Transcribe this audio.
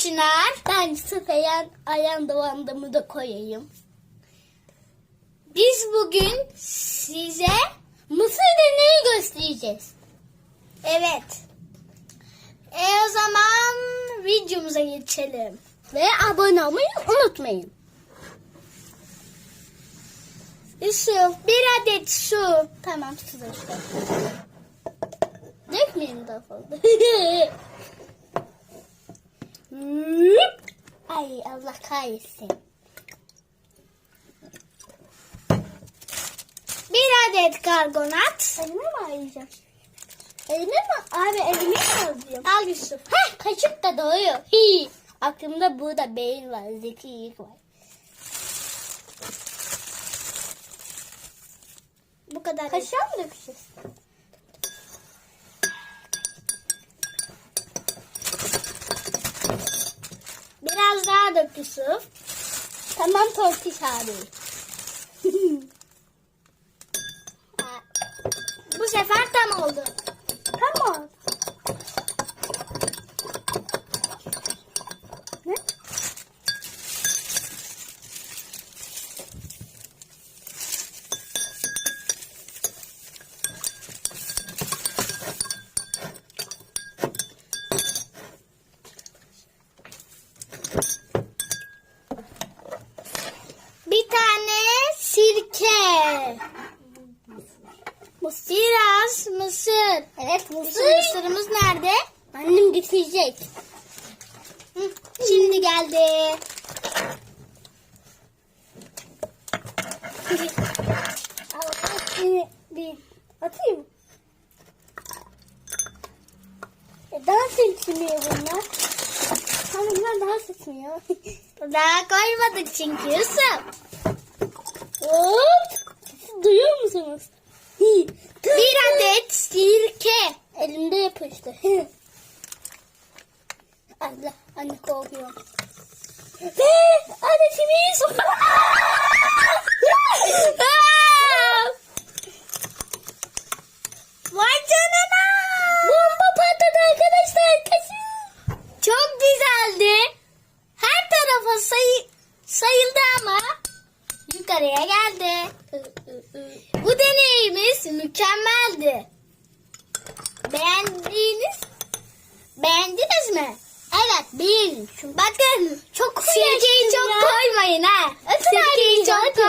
Çınar. Ben sıfıran ayağında bandımı da koyayım. Biz bugün size Mısır deneyi göstereceğiz. evet. E o zaman videomuza geçelim. Ve abone olmayı unutmayın. Yusuf bir adet su. Tamam size şöyle. Dökmeyin daha fazla. Ay Allah kahretsin. Bir adet karbonat. Elime mi ayıracağım? Elime mi? Abi elime mi alacağım? Al Yusuf. Heh kaşık da doyuyor. Hi. Aklımda burada beyin var, zekilik var. Bu kadar. Kaşığa mı dökeceğiz? Dök Yusuf. Tamam tortiş abi. Bu sefer tam oldu. Tamam. Ne? Bir tane sirke. Biraz mısır. Evet Mısır. mısır. Mısırımız nerede? Annem getirecek. Şimdi geldi. Bir atayım. E, dans etmiyor bunlar. Hani bunlar dans etmiyor. Daha koymadık çünkü Yusuf. Hop! Duyuyor musunuz? Bir adet sirke. Elimde yapıştı. Allah anne korkuyorum. Ve adetimiz. Vay canına. Bomba patladı arkadaşlar. Kaçın. Çok güzeldi. Her tarafa sayı, sayıldı ama yukarıya geldi. Bu deneyimiz mükemmeldi. Beğendiğiniz beğendiniz mi? Evet bir. Bakın Çok sirkeyi çok koymayın ha. Sirkeyi çok.